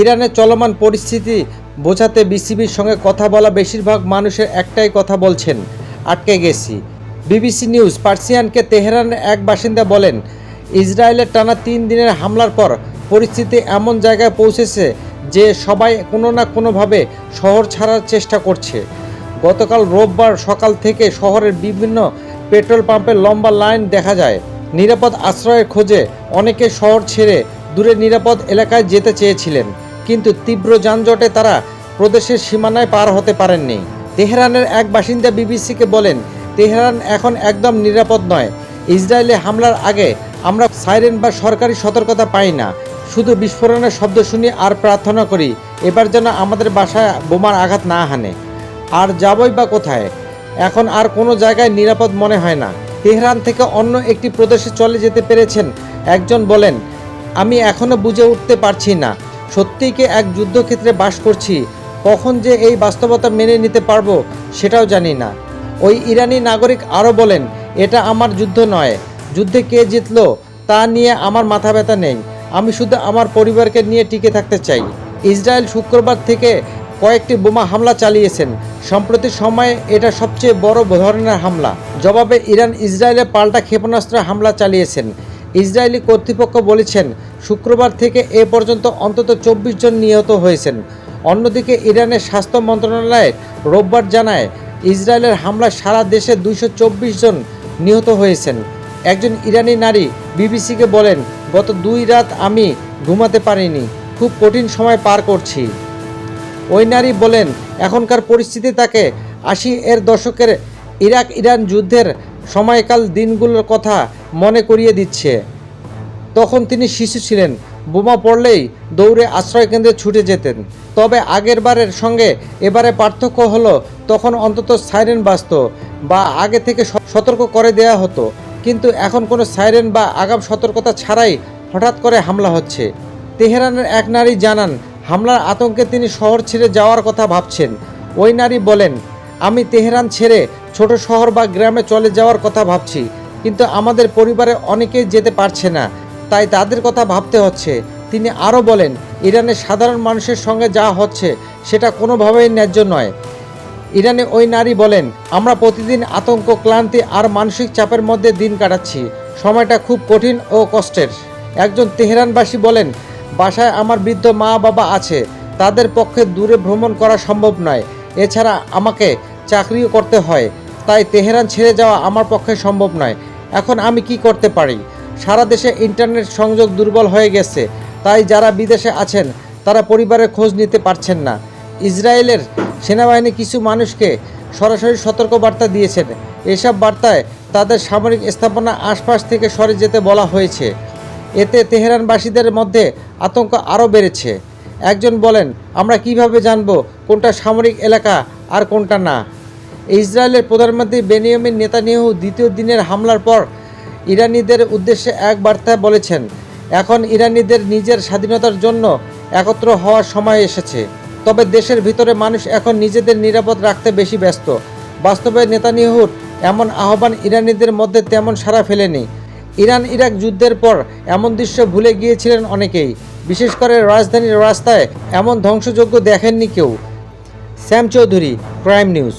ইরানের চলমান পরিস্থিতি বোঝাতে বিসিবির সঙ্গে কথা বলা বেশিরভাগ মানুষের একটাই কথা বলছেন, আটকে গেছি। বিবিসি নিউজ, পার্সিয়ানকে তেহরানের এক বাসিন্দা বলেন, ইসরায়েলের টানা তিন দিনের হামলার পর পরিস্থিতি এমন জায়গায় পৌঁছেছে যে সবাই কোনো না কোনোভাবে শহর ছাড়ার চেষ্টা করছে। গতকাল রোববার সকাল থেকে শহরের বিভিন্ন পেট্রোল পাম্পের লম্বা লাইন দেখা যায়। নিরাপদ আশ্রয়ের খোঁজে অনেকে শহর ছেড়ে দূরে নিরাপদ এলাকায় যেতে চেয়েছিলেন। কিন্তু তীব্র যানজটে তারা প্রদেশের সীমানায় পার হতে পারেননি। তেহরানের এক বাসিন্দা বিবিসিকে বলেন, তেহরান এখন একদম নিরাপদ নয়। ইসরায়েলে হামলার আগে আমরা সাইরেন বা সরকারি সতর্কতা পাই না। শুধু বিস্ফোরণের শব্দ শুনি আর প্রার্থনা করি। এবার যেন আমাদের বাসায় বোমার আঘাত না হানে। আর যাবই বা কোথায়, এখন আর কোনো জায়গায় নিরাপদ মনে হয় না। তেহরান থেকে অন্য একটি প্রদেশে চলে যেতে পেরেছেন একজন বলেন, আমি এখনও বুঝে উঠতে পারছি না। সত্যিই কি এক যুদ্ধক্ষেত্রে বাস করছি? কখন যে এই বাস্তবতা মেনে নিতে পারব সেটাও জানি না। ওই ইরানি নাগরিক আরও বলেন, এটা আমার যুদ্ধ নয়। যুদ্ধে কে জিতল তা নিয়ে আমার মাথা ব্যথা নেই। আমি শুধু আমার পরিবারকে নিয়ে টিকে থাকতে চাই। ইসরায়েল শুক্রবার থেকে কয়েকটি বোমা হামলা চালিয়েছেন। সম্প্রতি সময়ে এটা সবচেয়ে বড় ধরনের হামলা। জবাবে ইরান ইসরায়েলে পাল্টা ক্ষেপণাস্ত্র হামলা চালিয়েছেন। ইসরায়েলি কর্তৃপক্ষ বলেছেন শুক্রবার থেকে এ পর্যন্ত অন্তত চব্বিশ জন নিহত হয়েছেন। অন্যদিকে ইরানের স্বাস্থ্য মন্ত্রণালয় রোববার জানায়, ইসরায়েলের হামলায় সারা দেশে দুইশো চব্বিশ জন নিহত হয়েছেন। একজন ইরানি নারী বিবিসিকে বলেন, গত দুই রাত আমি ঘুমাতে পারিনি, খুব কঠিন সময় পার করছি। ওই নারী বলেন, এখনকার পরিস্থিতি তাকে আশি এর দশকের ইরাক ইরান যুদ্ধের সময়কাল দিনগুলোর কথা মনে করিয়ে দিচ্ছে। তখন তিনি শিশু ছিলেন। বোমা পড়লেই দৌড়ে আশ্রয়কেন্দ্রে ছুটে যেতেন। তবে আগের বারের সঙ্গে এবারে পার্থক্য হলো, তখন অন্তত সাইরেন বাজত বা আগে থেকে সতর্ক করে দেয়া হতো। কিন্তু এখন কোনো সাইরেন বা আগাম সতর্কতা ছাড়াই হঠাৎ করে হামলা হচ্ছে। তেহরানের এক নারী জানান, হামলার আতঙ্কে তিনি শহর ছেড়ে যাওয়ার কথা ভাবছেন। ওই নারী বলেন, আমি তেহরান ছেড়ে ছোট শহর বা গ্রামে চলে যাওয়ার কথা ভাবছি, কিন্তু আমাদের পরিবারে অনেকেই যেতে পারছে না। তাই তাদের কথা ভাবতে হচ্ছে। তিনি আরও বলেন, ইরানের সাধারণ মানুষের সঙ্গে যা হচ্ছে সেটা কোনোভাবেই ন্যায্য নয়। ইরানে ওই নারী বলেন, আমরা প্রতিদিন আতঙ্ক, ক্লান্তি আর মানসিক চাপের মধ্যে দিন কাটাচ্ছি। সময়টা খুব কঠিন ও কষ্টের। একজন তেহরানবাসী বলেন, বাসায় আমার বৃদ্ধ মা বাবা আছে। তাদের পক্ষে দূরে ভ্রমণ করা সম্ভব নয়। এছাড়া আমাকে চাকরিও করতে হয়। তাই তেহরান ছেড়ে যাওয়া আমার পক্ষে সম্ভব নয়। এখন আমি কি করতে পারি? সারা দেশে ইন্টারনেট সংযোগ দুর্বল হয়ে গেছে। তাই যারা বিদেশে আছেন, তারা পরিবারের খোঁজ নিতে পারছেন না। ইসরায়েলের সেনাবাহিনী কিছু মানুষকে সরাসরি সতর্কবার্তা দিয়েছেন। এসব বার্তায় তাদের সামরিক স্থাপনা আশপাশ থেকে সরে যেতে বলা হয়েছে। এতে তেহরানবাসীদের মধ্যে আতঙ্ক আরও বেড়েছে। একজন বলেন, আমরা কীভাবে জানব কোনটা সামরিক এলাকা আর কোনটা না? ইসরায়েলের প্রধানমন্ত্রী বেনিয়ামিন নেতানিয়াহু দ্বিতীয় দিনের হামলার পর ইরানিদের উদ্দেশ্যে এক বার্তায় বলেছেন, এখন ইরানিদের নিজের স্বাধীনতার জন্য একত্র হওয়ার সময় এসেছে। তবে দেশের ভিতরে মানুষ এখন নিজেদের নিরাপদ রাখতে বেশি ব্যস্ত। বাস্তবে নেতানিয়াহুর এমন আহ্বান ইরানিদের মধ্যে তেমন সাড়া ফেলেনি। ইরান ইরাক যুদ্ধের পর এমন দৃশ্য ভুলে গিয়েছিলেন অনেকেই। বিশেষ করে রাজধানীর রাস্তায় এমন ধ্বংসযজ্ঞ দেখেননি কেউ। Shyam Chowdhury, crime news.